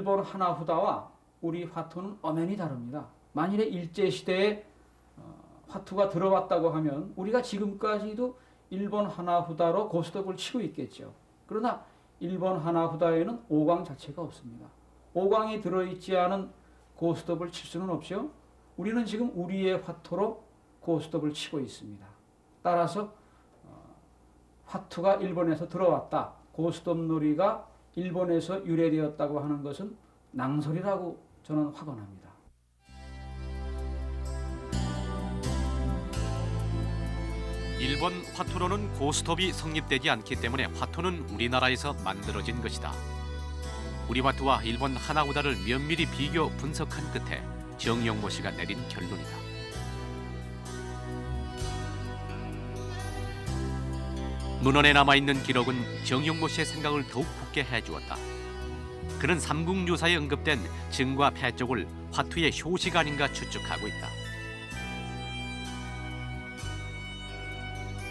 일본 하나후다와 우리 화투는 엄연히 다릅니다. 만일에 일제 시대에 어, 화투가 들어왔다고 하면 우리가 지금까지도 일본 하나후다로 고스톱을 치고 있겠죠. 그러나 일본 하나후다에는 오광 자체가 없습니다. 오광이 들어있지 않은 고스톱을 칠 수는 없죠. 우리는 지금 우리의 화투로 고스톱을 치고 있습니다. 따라서 어, 화투가 일본에서 들어왔다. 고스톱 놀이가 일본에서 유래되었다고 하는 것은 낭설이라고 저는 확언합니다. 일본 화투로는 고스톱이 성립되지 않기 때문에 화투는 우리나라에서 만들어진 것이다. 우리 화투와 일본 하나우다를 면밀히 비교 분석한 끝에 정영모 씨가 내린 결론이다. 문헌에 남아있는 기록은 정영모 씨의 생각을 더욱 굳게 해주었다. 그는 삼국유사에 언급된 증과 패 쪽을 화투의 효식 아닌가 추측하고 있다.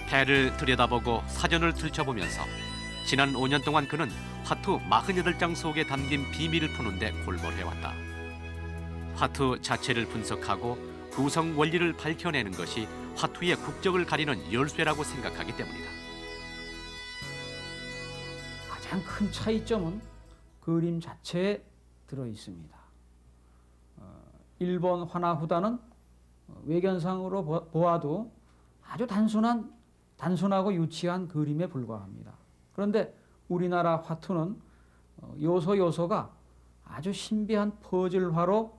패를 들여다보고 사전을 들춰보면서 지난 5년 동안 그는 화투 48장 속에 담긴 비밀을 푸는데 골몰해왔다. 화투 자체를 분석하고 구성 원리를 밝혀내는 것이 화투의 국적을 가리는 열쇠라고 생각하기 때문이다. 가장 큰 차이점은 그림 자체에 들어 있습니다. 어, 일본 화나후다는 어, 외견상으로 보- 보아도 아주 단순한 단순하고 유치한 그림에 불과합니다. 그런데 우리나라 화투는 어, 요소 요소가 아주 신비한 퍼즐화로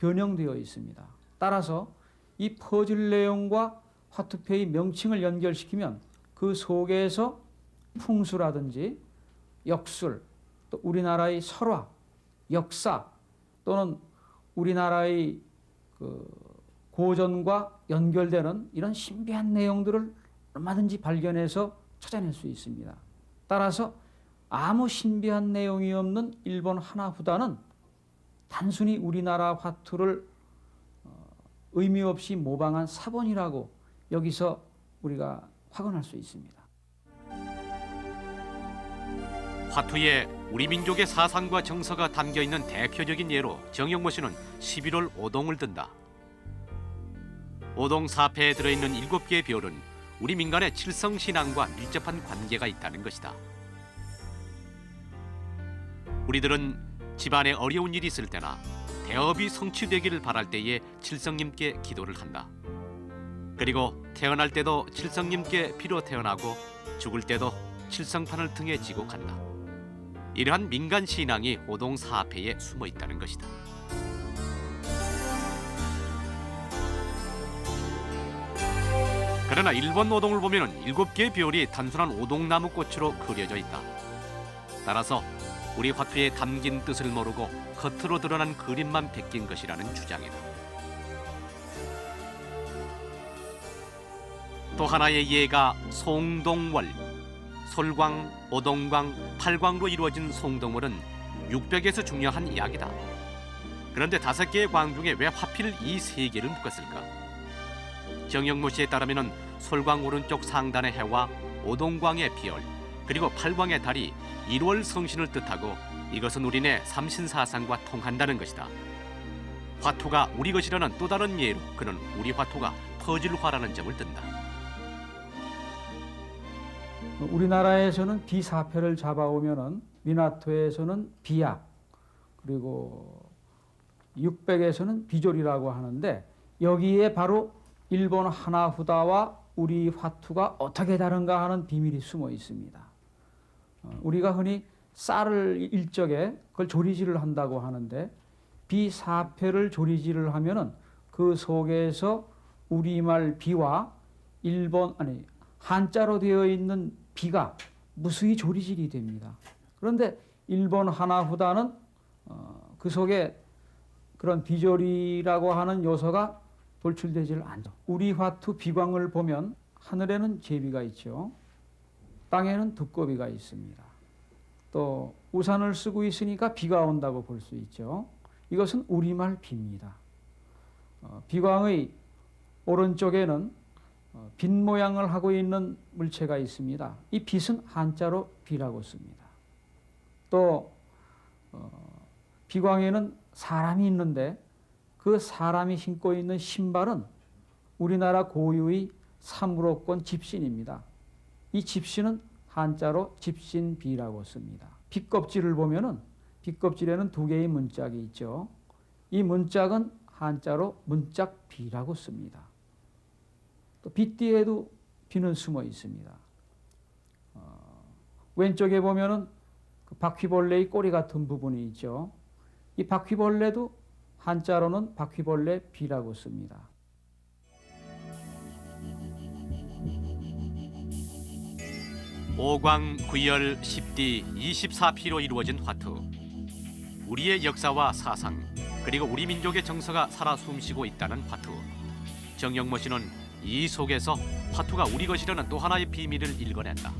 변형되어 있습니다. 따라서 이 퍼즐 내용과 화투패의 명칭을 연결시키면 그 속에서 풍수라든지 역술, 또 우리나라의 설화, 역사 또는 우리나라의 그 고전과 연결되는 이런 신비한 내용들을 얼마든지 발견해서 찾아낼 수 있습니다. 따라서 아무 신비한 내용이 없는 일본 하나후다는 단순히 우리나라 화투를 어, 의미 없이 모방한 사본이라고 여기서 우리가 확언할 수 있습니다. 화투에 우리 민족의 사상과 정서가 담겨 있는 대표적인 예로 정영모 씨는 11월 오동을 든다. 오동 사패에 들어있는 일곱 개의 별은 우리 민간의 칠성 신앙과 밀접한 관계가 있다는 것이다. 우리들은 집안에 어려운 일이 있을 때나 대업이 성취되기를 바랄 때에 칠성님께 기도를 한다. 그리고 태어날 때도 칠성님께 비로 태어나고 죽을 때도 칠성판을 등에 지고 간다. 이러한 민간 신앙이 오동 사패에 숨어 있다는 것이다. 그러나 일본 오동을 보면 일곱 개의 별이 단순한 오동나무 꽃으로 그려져 있다. 따라서 우리 화투에 담긴 뜻을 모르고 겉으로 드러난 그림만 베낀 것이라는 주장이다. 또 하나의 예가 송동월, 솔광, 오동광, 팔광로 이루어진 송동월은 육백에서 중요한 이야기다. 그런데 다섯 개의 광 중에 왜 하필 이 세 개를 묶었을까? 정영모 씨에 따르면 솔광 오른쪽 상단의 해와 오동광의 비열 그리고 팔광의 달이 1월 성신을 뜻하고 이것은 우리네 삼신사상과 통한다는 것이다. 화투가 우리 것이라는 또 다른 예로 그는 우리 화투가 퍼즐화라는 점을 든다. 우리나라에서는 비사표를 잡아오면은 미나토에서는 비약 그리고 육백에서는 비졸이라고 하는데 여기에 바로 일본 하나후다와 우리 화투가 어떻게 다른가 하는 비밀이 숨어 있습니다. 어, 우리가 흔히 쌀을 일적에 그걸 조리질을 한다고 하는데 비사표를 조리질을 하면은 그 속에서 우리말 비와 일본 아니 한자로 되어 있는 비가 무수히 조리질이 됩니다. 그런데 일본 하나후다는 어, 그 속에 그런 비조리라고 하는 요소가 돌출되질 않죠. 우리 화투 비광을 보면 하늘에는 제비가 있죠. 땅에는 두꺼비가 있습니다. 또 우산을 쓰고 있으니까 비가 온다고 볼 수 있죠. 이것은 우리말 비입니다. 어, 비광의 오른쪽에는 어, 빛 모양을 하고 있는 물체가 있습니다. 이 빛은 한자로 비라고 씁니다. 또 어, 비광에는 사람이 있는데 그 사람이 신고 있는 신발은 우리나라 고유의 사물어권 집신입니다. 이 집신은 한자로 집신비라고 씁니다. 빛껍질을 보면은 빛껍질에는 두 개의 문짝이 있죠. 이 문짝은 한자로 문짝비라고 씁니다. 또 빛 뒤에도 비는 숨어 있습니다. 어, 왼쪽에 보면은 그 바퀴벌레의 꼬리 같은 부분이 있죠. 이 바퀴벌레도 한자로는 바퀴벌레 비라고 씁니다. 오광 구열 10디 24피로 이루어진 화투. 우리의 역사와 사상 그리고 우리 민족의 정서가 살아 숨쉬고 있다는 화투. 정영모 씨는 이 속에서 화투가 우리 것이라는 또 하나의 비밀을 읽어낸다.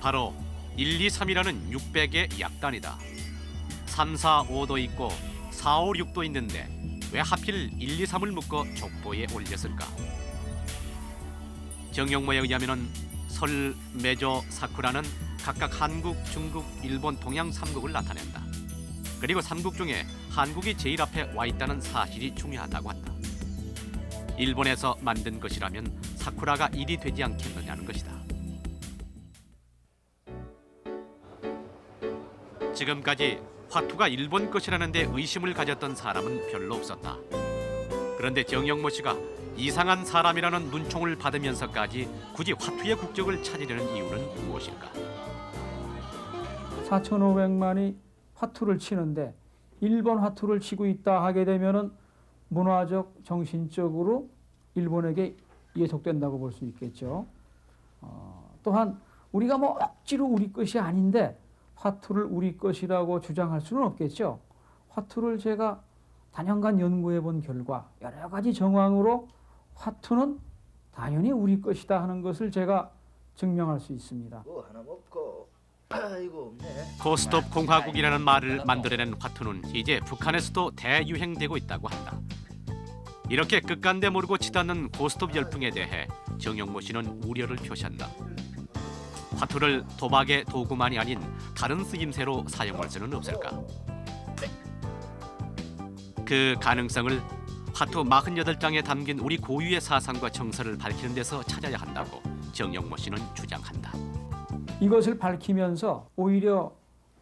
바로 1, 2, 3이라는 600의 약단이다. 3, 4, 5도 있고 4, 5, 6도 있는데 왜 하필 1, 2, 3을 묶어 족보에 올렸을까? 정용모에 의하면은 설, 매조, 사쿠라는 각각 한국, 중국, 일본, 동양 삼국을 나타낸다. 그리고 삼국 중에 한국이 제일 앞에 와 있다는 사실이 중요하다고 한다. 일본에서 만든 것이라면 사쿠라가 일이 되지 않겠느냐는 것이다. 지금까지 화투가 일본 것이라는 데 의심을 가졌던 사람은 별로 없었다. 그런데 정영모 씨가 이상한 사람이라는 눈총을 받으면서까지 굳이 화투의 국적을 찾으려는 이유는 무엇일까? 4,500만이 화투를 치는데 일본 화투를 치고 있다 하게 되면은 문화적, 정신적으로 일본에게 예속된다고 볼 수 있겠죠. 어, 또한 우리가 뭐 억지로 우리 것이 아닌데 화투를 우리 것이라고 주장할 수는 없겠죠. 화투를 제가 단연간 연구해 본 결과 여러 가지 정황으로 화투는 당연히 우리 것이다 하는 것을 제가 증명할 수 있습니다. 뭐 하나 먹고 고스톱 공화국이라는 말을 만들어낸 화투는 이제 북한에서도 대유행되고 있다고 한다. 이렇게 끝간데 모르고 치닫는 고스톱 열풍에 대해 정영모 씨는 우려를 표시한다. 화투를 도박의 도구만이 아닌 다른 쓰임새로 사용할 수는 없을까? 그 가능성을 화투 48장에 담긴 우리 고유의 사상과 정서를 밝히는 데서 찾아야 한다고 정영모 씨는 주장한다. 이것을 밝히면서 오히려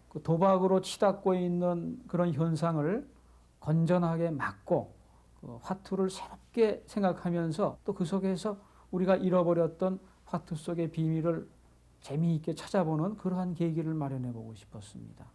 그 도박으로 치닫고 있는 그런 현상을 건전하게 막고 그 화투를 새롭게 생각하면서 또 그 속에서 우리가 잃어버렸던 화투 속의 비밀을 재미있게 찾아보는 그러한 계기를 마련해 보고 싶었습니다.